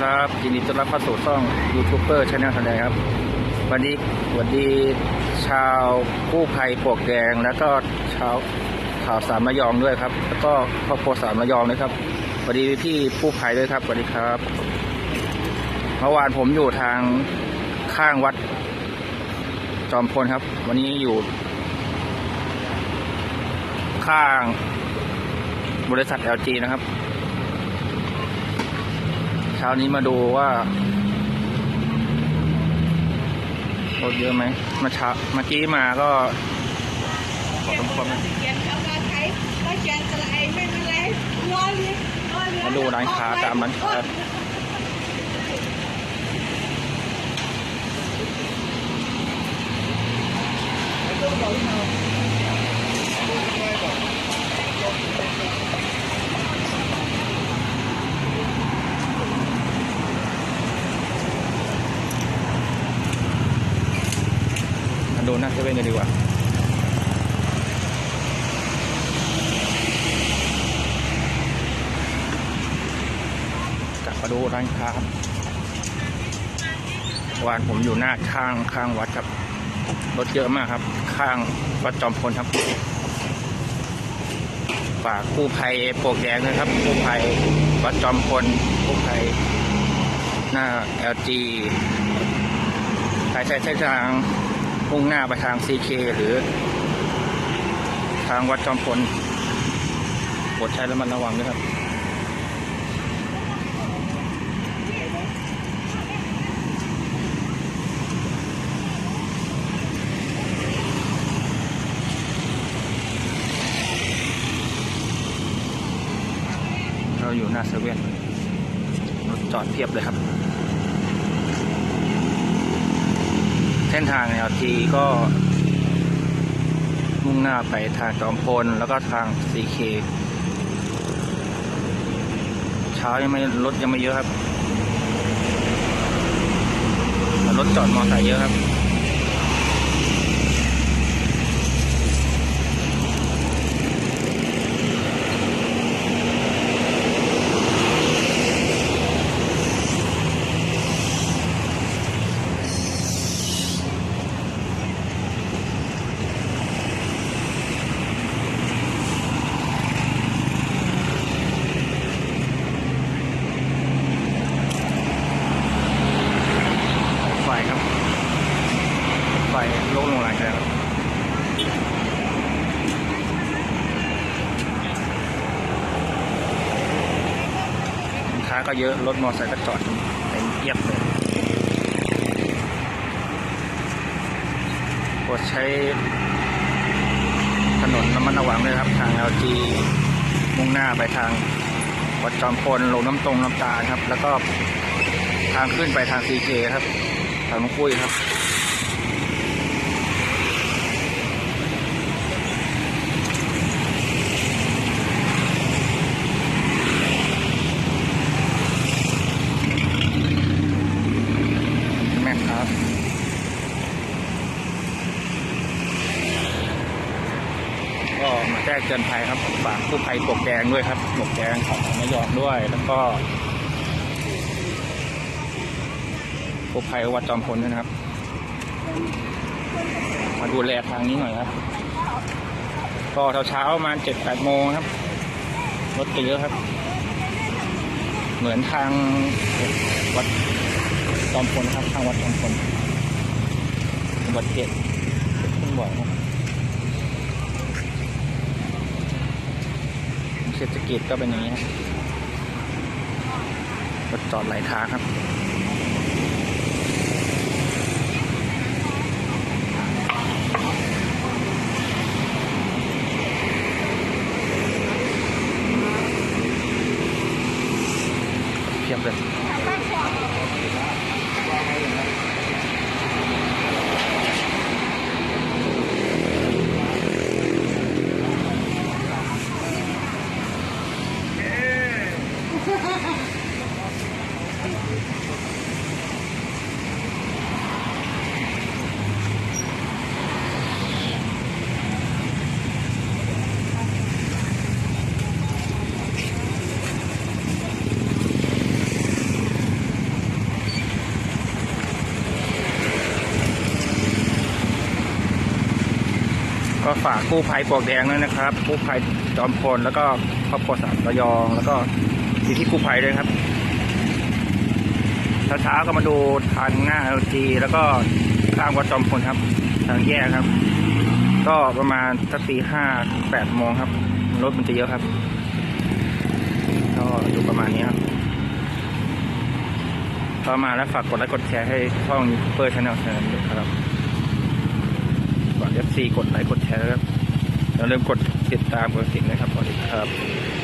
ครับยินดีต้อนรับเข้าสู่ช่องยูทูบเบอร์ชาแนลทันใดครับ วันนี้สวัสดีชาวกู้ภัยปวกแดงแล้วก็ชาวข่าวสามระยองด้วยครับ แล้วก็ครอบครัวสามระยองด้วยครับสวัสดีพี่กู้ภัยด้วยครับสวัสดีครับเมื่อวานผมอยู่ทางข้างวัดจอมพลครับ วันนี้อยู่ ข้างบริษัท LG นะครับ เช้านี้มาดูว่ารถเยอะไหมมาเช้าเมื่อกี้มาก็ขอสมควรนะเขียนคำว่ามมาดูร้านค้าตามร้านค้า ดูหน้าเซเว่นกันดีกว่ากลับมาดูร้านค้าครับวานผมอยู่หน้าข้างข้างวัดครับ รถเยอะมากครับ ข้างวัดจอมพลครับ ฝากกู้ภัยโปลวกแดงนะครับกู้ภัยวัดจอมพลกู้ภัยหน้า LG ใครใช้เส้นทาง มุ่งหน้าไปทาง CK หรือ ทางวัดจอมพลปรดใช้ระมัดระวังด้วยครับเราอยู่หน้าเซเว่นรถจอดเพียบเลยครับ ส้นทางแนวทีก็ มุ่งหน้าไปทางจอมพลแล้วก็ทางซีเคเช้ายังไม่รถยังไม่เยอะครับรถจอดมอเตอร์ไซค์เยอะครับ ไฟครับ ไฟโลกลงแรงแล้วสินค้า ก็เยอะ รถมอเตอร์ไซค์ก็จอดเต็มเยียบเลยโปรดใช้ถนนน้ำมันระวังด้วยครับ ทาง LG มุ่งหน้าไปทางวัดจอมพลลงน้ำตรงน้ำตาลครับ แล้วก็ทางขึ้นไปทาง CJ ครับ ทางน้องปุ้ยครับ แม่ครับ ก็ มาแจ้งเตือนภัยครับฝากผู้ภัยปลวกแดงด้วยครับปลวกแดงของไม่ยอมด้วย แล้วก็ผู้ภัยวัดจอมพลด้วยนะครับ มาดูแลทางนี้หน่อยครับก็เช้าๆประมาณเจ็ดแปดโมงครับรถจะเยอะครับ เหมือนทางวัดจอมพลครับทางวัดจอมพลอุบัติเกิดขึ้นบ่อยครับ เศรษฐกิจก็เป็นอย่างนี้ครับรถจอดหลายทางครับ ฝากกู้ภัยปลวกแดงด้วยนะครับกู้ภัยจอมพลแล้วก็ครอบครัวสามระยอง แล้วก็สิทธิกู้ภัยด้วยครับเช้าๆก็มาดูทางหน้าเอลจีแล้วก็ข้างวัดจอมพลครับ ทางแยกครับ ก็ประมาณสักตีห้าแปดโมงครับ รถมันจะเยอะครับ ก็อยู่ประมาณนี้ครับก็มาแล้วฝากกดไลค์กดแชร์ให้ช่องยูทูบเบอร์ชาแนลเชิญด้วยครับ กเอฟซีกดไลค์กดแชร์นะครับอย่าลืมกดติดตามกดกระดิ่งนะครับสวัสดีครับ